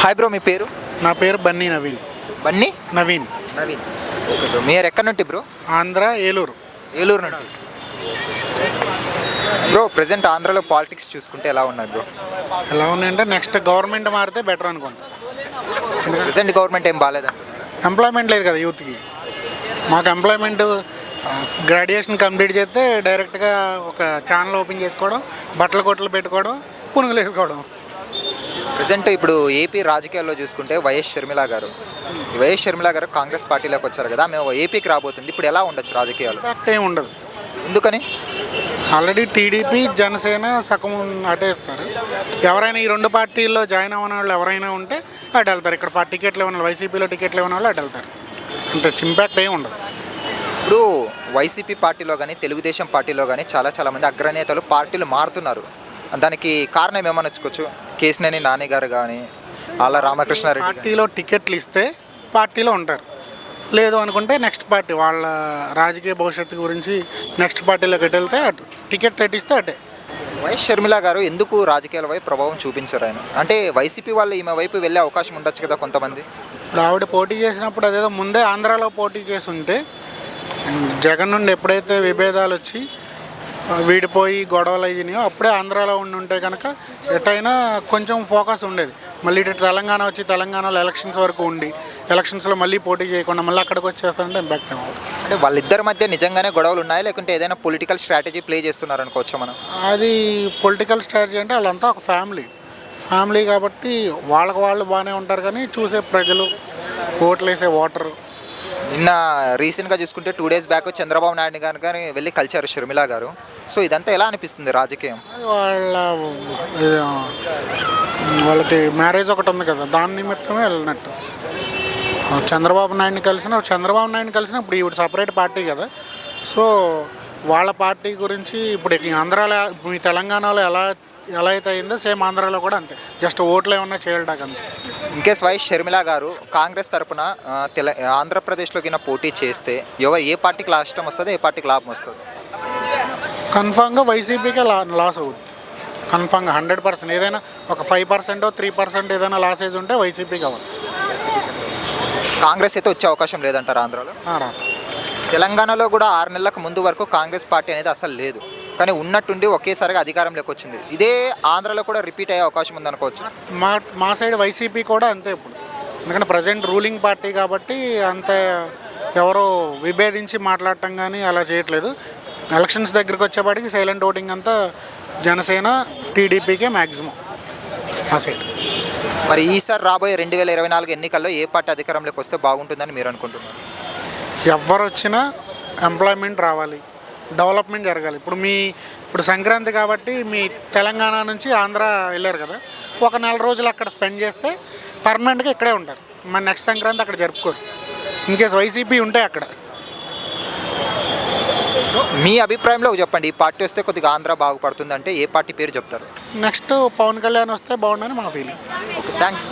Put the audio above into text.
Hi bro మీ పేరు? నా పేరు బన్నీ నవీన్. బన్నీ? నవీన్. నవీన్. ఓకే బ్రో మీరు ఎక్కడి నుండి బ్రో ఆంధ్ర ఏలూరు. ఏలూరు నుండి. బ్రో ప్రజెంట్ ఆంధ్రాలో పాలిటిక్స్ చూసుకుంటే ఎలా ఉన్నాయి బ్రో ఎలా ఉన్నాయంటే నెక్స్ట్ గవర్నమెంట్ మారితే బెటర్ అనుకుంటా. ప్రజెంట్ గవర్నమెంట్ ఏం బాగాలేదా ఎంప్లాయ్మెంట్ లేదు కదా యూత్కి మాకు ఎంప్లాయ్మెంట్ గ్రాడ్యుయేషన్ కంప్లీట్ చేస్తే డైరెక్ట్గా ఒక ఛానల్ ఓపెన్ చేసుకోవడం బట్టల కొట్లు పెట్టుకోవడం పునుగులు వేసుకోవడం. ప్రజెంట్ ఇప్పుడు ఏపీ రాజకీయాల్లో చూసుకుంటే వైఎస్ షర్మిల గారు. వైఎస్ షర్మిల గారు కాంగ్రెస్ పార్టీలోకి వచ్చారు కదా మేము ఏపీకి రాబోతుంది. ఇప్పుడు ఎలా ఉండొచ్చు రాజకీయాలు? ఏమి ఉండదు. ఎందుకని? ఆల్రెడీ టీడీపీ జనసేన సగం అటేస్తారు ఎవరైనా ఈ రెండు పార్టీల్లో జాయిన్ అవ్వని వాళ్ళు ఎవరైనా ఉంటే అటు వెళ్తారు. ఇక్కడ పా- టికెట్లు ఇవ్వని వాళ్ళు వైసీపీలో టికెట్లు ఇవ్వని వాళ్ళు అటు వెళ్తారు. అంత ఇంపాక్ట్ ఏమి ఉండదు. ఇప్పుడు వైసీపీ పార్టీలో కానీ తెలుగుదేశం పార్టీలో కానీ చాలా చాలా మంది అగ్రనేతలు పార్టీలు మారుతున్నారు. దానికి కారణం ఏమనొచ్చుకోవచ్చు కేసినేని నాని గారు కానీ అలా రామకృష్ణారెడ్డి. పార్టీలో టికెట్లు ఇస్తే పార్టీలో ఉంటారు. లేదు అనుకుంటే నెక్స్ట్ పార్టీ వాళ్ళ రాజకీయ భవిష్యత్తు గురించి నెక్స్ట్ పార్టీలోకి ఎటు వెళ్తే అటు. టికెట్ ఎట్టిస్తే అటే. వైఎస్ షర్మిల గారు ఎందుకు రాజకీయాల వైపు ప్రభావం చూపించారు ఆయన? అంటే వైసీపీ వాళ్ళు ఈమె వైపు వెళ్ళే అవకాశం ఉండొచ్చు కదా కొంతమంది. ఇప్పుడు ఆవిడ పోటీ చేసినప్పుడు అదేదో ముందే ఆంధ్రాలో పోటీ చేసి ఉంటే జగన్ నుండి ఎప్పుడైతే విభేదాలు వచ్చి విడిపోయి గొడవలు అయినాయో అప్పుడే ఆంధ్రాలో ఉండి ఉంటే కనుక ఎటైనా కొంచెం ఫోకస్ ఉండేది. మళ్ళీ ఇటు తెలంగాణ వచ్చి తెలంగాణలో ఎలక్షన్స్ వరకు ఉండి ఎలక్షన్స్లో మళ్ళీ పోటీ చేయకుండా మళ్ళీ అక్కడికి వచ్చేస్తానంటే ఇంపాక్ట్ ఏమవుతుంది అంటే వాళ్ళిద్దరి మధ్య నిజంగానే గొడవలు ఉన్నాయా? లేకుంటే ఏదైనా పొలిటికల్ స్ట్రాటజీ ప్లే చేస్తున్నారు అనుకోవచ్చు మనం? అది పొలిటికల్ స్ట్రాటజీ అంటే వాళ్ళంతా ఒక ఫ్యామిలీ ఫ్యామిలీ కాబట్టి వాళ్ళకి వాళ్ళు బాగానే ఉంటారు కానీ చూసే ప్రజలు ఓట్లు వేసే ఓటరు. నిన్న రీసెంట్గా చూసుకుంటే two days back Chandrababu Naidu గారు వెళ్ళి కలిచారు షర్మిల గారు. సో ఇదంతా ఎలా అనిపిస్తుంది రాజకీయం? వాళ్ళ వాళ్ళకి మ్యారేజ్ ఒకటి ఉంది కదా దాని నిమిత్తమే వెళ్ళినట్టు. చంద్రబాబు నాయుడిని కలిసిన చంద్రబాబు నాయుడిని కలిసిన ఇప్పుడు ఇప్పుడు సపరేట్ పార్టీ కదా. సో వాళ్ళ పార్టీ గురించి ఇప్పుడు ఆంధ్రాలో మీ తెలంగాణలో ఎలా ఎలా అయితే అయిందో సేమ్ ఆంధ్రాలో కూడా అంతే. జస్ట్ ఓట్లు ఏమన్నా చేయడానికి అంతే. ఇన్కేస్ వైఎస్ షర్మిల గారు కాంగ్రెస్ తరపున తెల ఆంధ్రప్రదేశ్లో కింద పోటీ చేస్తే ఎవ ఏ పార్టీకి నష్టం వస్తుంది ఏ పార్టీకి లాభం వస్తుంది? కన్ఫామ్గా వైసీపీకే లా లాస్ అవుద్ది. కన్ఫామ్గా హండ్రెడ్ పర్సెంట్. ఏదైనా ఒక ఫైవ్ పర్సెంట్ త్రీ పర్సెంట్ ఏదైనా లాసేజ్ ఉంటే వైసీపీకి అవ్వదు. కాంగ్రెస్ అయితే వచ్చే అవకాశం లేదంటారు ఆంధ్రాలో? రాదు. తెలంగాణలో కూడా ఆరు నెలలకు ముందు వరకు కాంగ్రెస్ పార్టీ అనేది అసలు లేదు. కానీ ఉన్నట్టుండి ఒకేసారిగా అధికారంలోకి వచ్చింది. ఇదే ఆంధ్రాలో కూడా రిపీట్ అయ్యే అవకాశం ఉందనుకోవచ్చు మా మా సైడ్ వైసీపీ కూడా అంతే ఇప్పుడు. ఎందుకంటే ప్రజెంట్ రూలింగ్ పార్టీ కాబట్టి అంత ఎవరో విభేదించి మాట్లాడటం కానీ అలా చేయట్లేదు. ఎలక్షన్స్ దగ్గరికి వచ్చేపాటికి సైలెంట్ ఓటింగ్ అంతా జనసేన టీడీపీకే మ్యాక్సిమం మా సైడ్ మరి ఈసారి రాబోయే రెండు వేల ఇరవై నాలుగు ఎన్నికల్లో ఏ పార్టీ అధికారంలోకి వస్తే బాగుంటుందని మీరు అనుకుంటున్నారు? ఎవరు వచ్చినా ఎంప్లాయ్మెంట్ రావాలి. డెవలప్మెంట్ జరగాలి. ఇప్పుడు మీ ఇప్పుడు సంక్రాంతి కాబట్టి మీ తెలంగాణ నుంచి ఆంధ్ర వెళ్ళారు కదా ఒక నెల రోజులు అక్కడ స్పెండ్ చేస్తే పర్మనెంట్గా ఇక్కడే ఉంటారు. మన నెక్స్ట్ సంక్రాంతి అక్కడ జరుపుకోరు. ఇన్కేస్ వైసీపీ ఉంటే అక్కడ. మీ అభిప్రాయంలో చెప్పండి ఈ పార్టీ వస్తే కొద్దిగా ఆంధ్ర బాగుపడుతుంది అంటే ఏ పార్టీ పేరు చెప్తారు? నెక్స్ట్ పవన్ కళ్యాణ్ వస్తే బాగుండని మా ఫీలింగ్. Okay thanks